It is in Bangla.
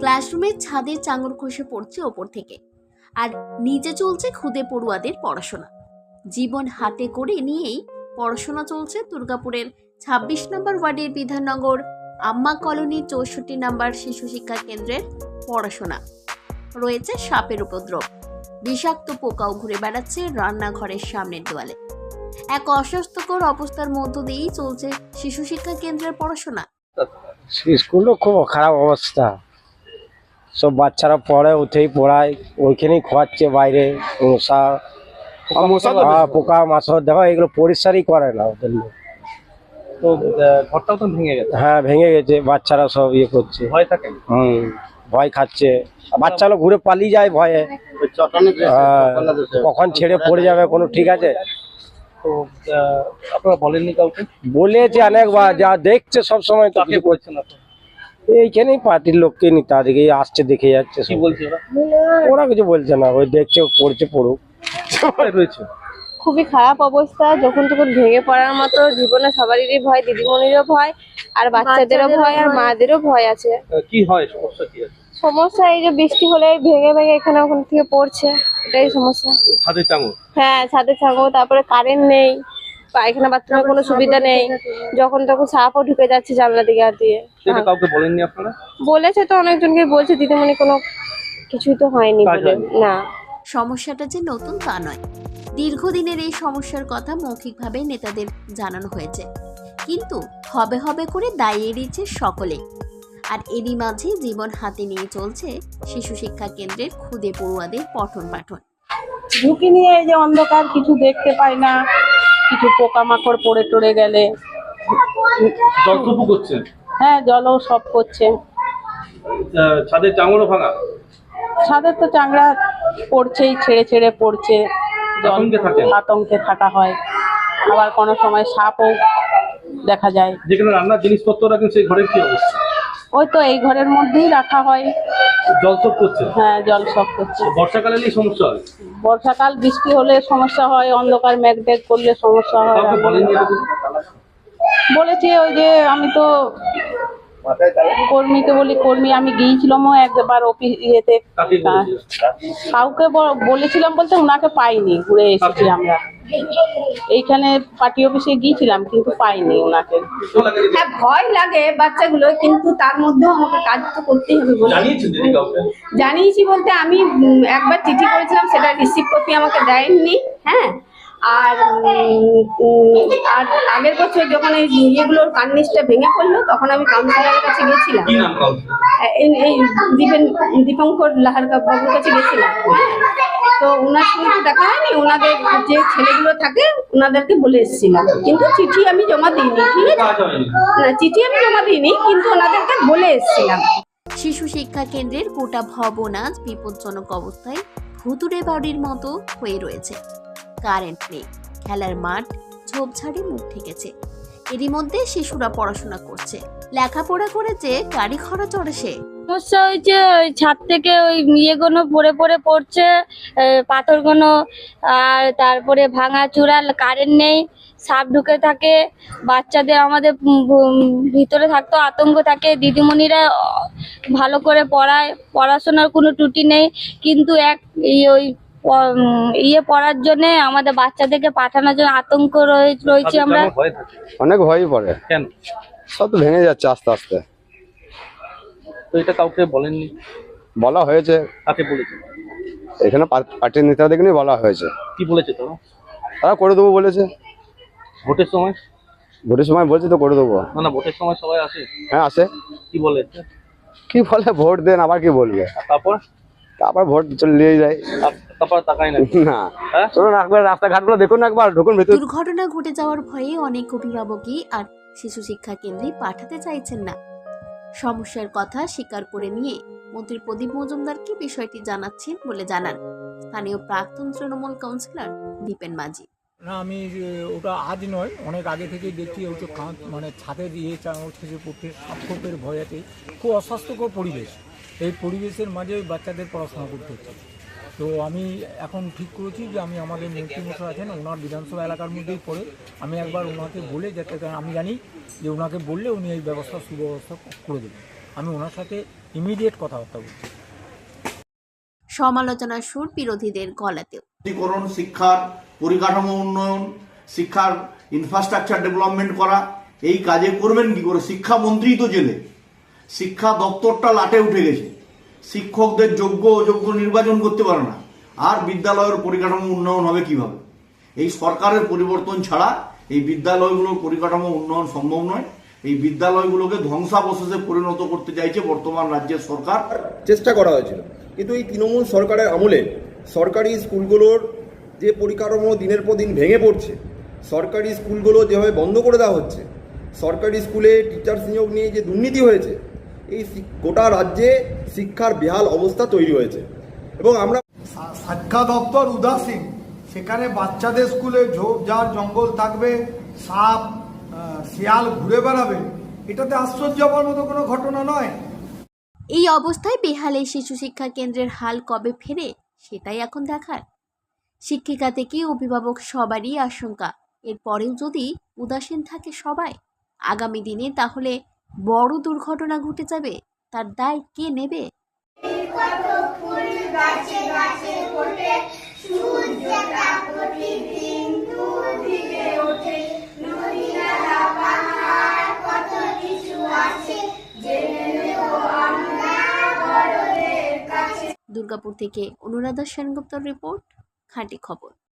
ক্লাসরুমের ছাদের চাঙর খসে পড়ছে ওপর থেকে। আর নিচে চলছে খুদে পড়ুয়াদের পড়াশোনা। জীবন হাতে করে নিয়েই পড়াশোনা চলছে দুর্গাপুরের ছাব্বিশ নম্বর ওয়ার্ডের বিধাননগর আম্মা কলোনি চৌষট্টি নম্বর শিশু শিক্ষা কেন্দ্রের পড়াশোনা। রয়েছে সাপের উপদ্রব। বিষাক্ত পোকাও ঘুরে বেড়াচ্ছে রান্নাঘরের সামনের দেওয়ালে। এক অস্বাস্থ্যকর অবস্থার মধ্য দিয়েই চলছে শিশু শিক্ষা কেন্দ্রের পড়াশোনা। স্কুলও খুব খারাপ অবস্থা। সব বাচ্চারা পড়ে উঠেই পড়ায় ওইখানেই খোয়াচ্ছে বাইরে মশা পোকা মাছ দেখো এগুলো পরিষ্কারই করে না ওদের তো ঘরটাও তো ভেঙে গেছে? হ্যাঁ ভেঙে গেছে বাচ্চারা সব ইয়ে করছে। ভয় থাকে? হুম ভয় খাচ্ছে। বাচ্চারা ঘুরে পালিয়ে যায় ভয়ে। হ্যাঁ, কখন ছেড়ে পড়ে যাবে কোনো ঠিক আছে? তো আপনারা বলেননি কাউকে? বলেছে অনেকবার যা দেখছে সব সময় তো কিছু করছে আপনারা? এইখানেই পার্টির লোককে নি তাদেরকে আসছে দেখে যাচ্ছে কি বলছে ওরা? ওরা কিছু বলছে না ওই দেখছে পড়ছে পড়ুক। ভয় রয়েছে। খুবই খারাপ অবস্থা যখন তখন ভেঙে পড়ার মতো জীবনে সবারই ভয় দিদিমণিরও ভয় আর বাচ্চাদেরও ভয় আর মাদেরও ভয় আছে। কি হয় সমস্যা কি আছে? সমস্যা এই যে বৃষ্টি হলে ভেঙে ভেঙে এখানে ওখান থেকে পড়ছে এটাই সমস্যা। ছাদের চাঙর হ্যাঁ ছাদে ছাগো তারপরে কারেন্ট নেই। পায়খানা বাথরুমের কোনো সুবিধা নেই। যখন তখন সাপও ঢুকে যাচ্ছে জানলা দিকে আর দিয়ে। সেটা কাউকে বলেননি আপনারা? বলেছে তো অনেকজনকে বলছে দিদিমণি কোনো কিছুই তো হয়নি বলে। না। সমস্যাটা যে নতুন তা নয়। দীর্ঘদিনের এই সমস্যার কথা মৌখিকভাবে নেতাদের জানানো হয়েছে। কিন্তু হবে হবে করে দায় এড়িয়েছে সকলে। আর এরই মাঝে জীবন হাতে নিয়ে চলছে শিশু শিক্ষা কেন্দ্রের খুদে পড়ুয়াদের পঠন পাঠন। ঝুঁকি নিয়ে এই যে অন্ধকার কিছু দেখতে পাই না। কিছু পোকামাকড় পড়ে টড়ে গেলে। হ্যাঁ জলও সব করছে। ছাদের ভাঙা? ছাদের তো চাংড়া পড়ছেই ছেড়ে ছেড়ে পড়ছে? আতঙ্কে থাকা হয়। আবার কোনো সময় সাপও দেখা যায়। যেখানে রান্নার জিনিসপত্র রাখেন সেই ঘরের কি অবস্থা? ওই তো এই ঘরের মধ্যেই রাখা হয়। করছে? হ্যাঁ করছে। বর্ষাকালে সমস্যা হয়? বর্ষাকাল বৃষ্টি হলে সমস্যা হয় অন্ধকার মেঘ করলে সমস্যা হয় বলেছি ওই যে আমি তো কর্মীকে বলি কর্মী আমি গিয়েছিলামও একবার অফিস ইয়েতে। বলেছিলেন? কাউকে বলেছিলাম বলতে ওনাকে পাইনি ঘুরে এসেছি আমরা। এইখানে পার্টি অফিসে গিয়েছিলাম কিন্তু পাইনি ওনাকে হ্যাঁ ভয় লাগে বাচ্চাগুলো কিন্তু তার মধ্যেও আমাকে কাজ তো করতেই হবে বলে। জানিয়েছি বলতে আমি একবার চিঠি করেছিলাম সেটা রিসিভ কপি আমাকে দেয়নি হ্যাঁ। আর আর আগের বছর যখন এই ইয়েগুলোর কার্নিসটা ভেঙে পড়ল তখন আমি কাউন্সিলরের কাছে গেছিলাম কি নাম কাউকে? এই এই দীপেন দীপঙ্কর লাহার বাবুর কাছে গেছিলাম তো ওনার সঙ্গে তো দেখা হয়নি ওনাদের যে ছেলেগুলো থাকে ওনাদেরকে বলে এসেছিলাম। কিন্তু চিঠি আমি জমা দিইনি ঠিক আছে? না চিঠি আমি জমা দিইনি কিন্তু ওনাদেরকে বলে এসেছিলাম। শিশু শিক্ষা কেন্দ্রের গোটা ভবন আজ বিপজ্জনক অবস্থায় ভুতুরে বাড়ির মতো হয়ে রয়েছে। কারেন্ট নেই। খেলার মাঠ ঝোপঝাড়ে মুখ ঠেকেছে। এরই মধ্যে শিশুরা পড়াশোনা করছে। লেখাপড়া করেছে গাড়ি খরচ চড়ে সে। সমস্যা হয়েছে, ওই ছাদ থেকে ওই ইয়েগুলো পড়ে পড়ে পড়ছে পাথরগুলো, আর তারপরে ভাঙা চূড়া, কারেন্ট নেই, সাপ ঢুকে থাকে, বাচ্চাদের আমাদের ভিতরে থাকতো, আতঙ্ক থাকে, দিদিমণিরা ভালো করে পড়ায়, পড়াশোনার কোনো ত্রুটি নেই, কিন্তু এক ওই ইয়ে পড়ার জন্য আমাদের বাচ্চাদেরকে পাঠানোর জন্য আতঙ্ক রয়ে- রয়েছে আমরা। ভয় অনেক ভয়ই পড়ে। সব তো ভেঙে যাচ্ছে আস্তে আস্তে। তো এটা কাউকে বলেননি? বলা হয়েছে। কাকে বলেছে? এখানে পা- পার্টির নেতাদেরকে নিয়ে বলা হয়েছে। কি বলেছে তারা? করে দেবো বলেছে। ভোটের সময়? ভোটের সময় বলছে তো করে দেবো। না না ভোটের সময় সবাই আসে। হ্যাঁ আসে। কি বলে? কি বলে? ভোট দেন আবার কি বলবে? তারপর? তারপর ভোট চলে নিয়ে যায় হ্যাঁ? চলুন একবার রাস্তাঘাটগুলো দেখুন একবার ঢুকুন দুর্ঘটনা ঘটে যাওয়ার ভয়ে অনেক অভিভাবকই আর শিশু শিক্ষা কেন্দ্রে পাঠাতে চাইছেন না। সমস্যার কথা স্বীকার করে নিয়ে মন্ত্রী প্রদীপ মজুমদারকে বিষয়টি জানাচ্ছেন বলে জানান। স্থানীয় প্রাক্তন তৃণমূল কাউন্সিলর দীপেন মাঝি। না আমি ওটা আজ নয় অনেক আগে থেকেই দেখছি ওই তো কাঁচ মানে থেকে পড়তে সাপের ভয়াতে খুব অস্বাস্থ্যকর পরিবেশ। এই পরিবেশের মাঝে বাচ্চাদের পড়াশোনা করতে হচ্ছে। তো আমি এখন ঠিক করেছি যে আমি আমাদের মন্ত্রীমশাই আছেন ওনার বিধানসভা এলাকার মধ্যেই পড়ে। আমি একবার ওনাকে বলে যাতে আমি জানি যে ওনাকে বললে উনি এই ব্যবস্থা সুব্যবস্থা করে দেবেন। আমি ওনার সাথে ইমিডিয়েট কথাবার্তা বলছি। সমালোচনার সুর বিরোধীদের গলাতেও। উন্নতিকরণ শিক্ষার পরিকাঠামো উন্নয়ন শিক্ষার ইনফ্রাস্ট্রাকচার ডেভেলপমেন্ট করা এই কাজে করবেন কি করে? শিক্ষামন্ত্রী তো জেলে। শিক্ষা দপ্তরটা লাটে উঠে গেছে। শিক্ষকদের যোগ্য অযোগ্য নির্বাচন করতে পারে না। আর বিদ্যালয়ের পরিকাঠামো উন্নয়ন হবে কীভাবে? এই সরকারের পরিবর্তন ছাড়া এই বিদ্যালয়গুলোর পরিকাঠামো উন্নয়ন সম্ভব নয়। এই বিদ্যালয়গুলোকে ধ্বংসাবশেষে পরিণত করতে চাইছে বর্তমান রাজ্যের সরকার। চেষ্টা করা হয়েছিল। কিন্তু এই তৃণমূল সরকারের আমলে সরকারি স্কুলগুলোর যে পরিকাঠামো দিনের পর দিন ভেঙে পড়ছে, সরকারি স্কুলগুলো যেভাবে বন্ধ করে দেওয়া হচ্ছে, সরকারি স্কুলে টিচার্স নিয়োগ নিয়ে যে দুর্নীতি হয়েছে এই গোটা রাজ্যে শিক্ষার বেহাল অবস্থা তৈরি হয়েছে। এবং আমরা শিক্ষা দপ্তর উদাসীন। সেখানে বাচ্চাদের স্কুলে ঝোপ ঝাড় জঙ্গল থাকবে সাপ শিয়াল ঘুরে বেড়াবে। এটাতে আশ্চর্য হওয়ার মতো কোনো ঘটনা নয়। এই অবস্থায় বেহালে শিশু শিক্ষা কেন্দ্রের হাল কবে ফেরে সেটাই এখন দেখার। শিক্ষিকা থেকে অভিভাবক সবারই আশঙ্কা। এরপরেও যদি উদাসীন থাকে সবাই আগামী দিনে তাহলে বড় দুর্ঘটনা ঘটে যাবে, তার দায় কে নেবে? দুর্গাপুর থেকে অনুরাধা সেনগুপ্তর রিপোর্ট, খাঁটি খবর।